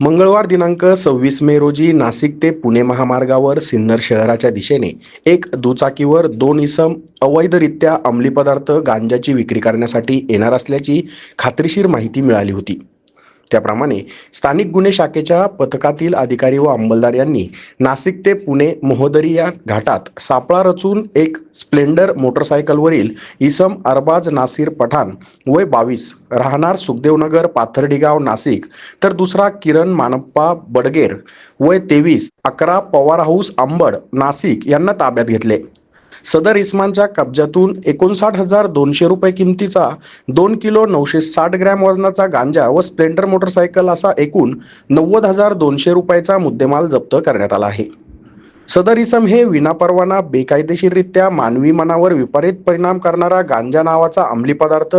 मंगळवार दिनांक सव्वीस मे रोजी नाशिक ते पुणे महामार्गावर सिन्नर शहराच्या दिशेने एक दुचाकीवर दोन इसम अवैधरित्या अंमली पदार्थ गांजाची विक्री करण्यासाठी येणार असल्याची खात्रीशीर माहिती मिळाली होती. त्याप्रमाणे स्थानिक गुन्हे शाखेच्या पथकातील अधिकारी व अंमलदार यांनी नाशिक ते पुणे मोहदरी या घाटात सापळा रचून एक स्प्लेंडर मोटरसायकलवरील इसम अरबाज नासिर पठाण वय बावीस राहणार सुखदेवनगर पाथर्डीगाव नाशिक तर दुसरा किरण मानप्पा बडगेर वय तेवीस अकरा पवार हाऊस आंबड नाशिक यांना ताब्यात घेतले. सदर इस्मानच्या कब्जातून एकोणसाठ हजार दोनशे रुपये किमतीचा दोन किलो नऊशे साठ ग्रॅम वजनाचा गांजा व स्प्लेंडर मोटरसायकल असा एकूण नव्वद हजार दोनशे रुपयाचा मुद्देमाल जप्त करण्यात आला आहे. सदर इसम हे विनापरवाना बेकायदेशीररित्या मानवी मनावर विपरीत परिणाम करणारा गांजा नावाचा अंमली पदार्थ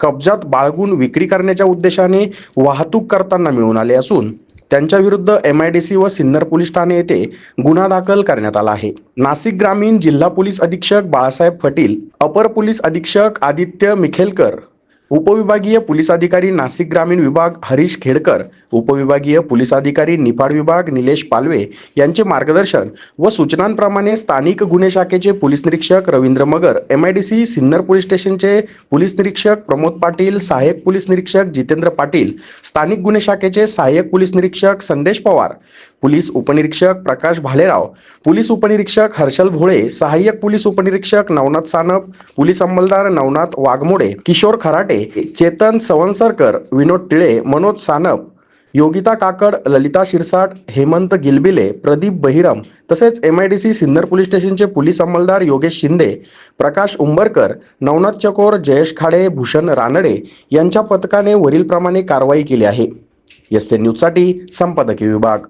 कब्जात बाळगून विक्री करण्याच्या उद्देशाने वाहतूक करताना मिळून आले असून त्यांच्याविरुद्ध एम आय डी सी व सिन्नर पोलीस ठाणे येथे गुन्हा दाखल करण्यात आला आहे. नाशिक ग्रामीण जिल्हा पोलीस अधीक्षक बाळासाहेब फटील अपर पोलीस अधीक्षक आदित्य मिखेलकर उपविभागीय पोलीस अधिकारी नाशिक ग्रामीण विभाग हरीश खेडकर उपविभागीय पोलीस अधिकारी निफाड विभाग निलेश पालवे यांचे मार्गदर्शन व सूचनांप्रमाणे स्थानिक गुन्हे शाखेचे पोलीस निरीक्षक Ravindra Magar M I D C Sinnar police स्टेशनचे पोलीस निरीक्षक प्रमोद पाटील सहाय्यक पोलीस निरीक्षक जितेंद्र पाटील स्थानिक गुन्हे शाखेचे सहाय्यक पोलीस निरीक्षक संदेश पवार पोलीस उपनिरीक्षक प्रकाश भालेराव पोलीस उपनिरीक्षक हर्षल भोळे सहाय्यक पोलीस उपनिरीक्षक नवनाथ सानप पोलीस अंमलदार नवनाथ वाघमोडे किशोर खराटे चेतन सवनसरकर विनोद टिळे मनोज सानप योगिता काकड ललिता शिरसाट हेमंत गिलबिले प्रदीप बहिरम तसेच M I D C Sinnar police स्टेशनचे पोलीस अंमलदार योगेश शिंदे प्रकाश उंबरकर नवनाथ चकोर जयेश खाडे भूषण रानडे यांच्या पथकाने वरीलप्रमाणे कारवाई केली आहे. एस न्यूजसाठी संपादकीय विभाग.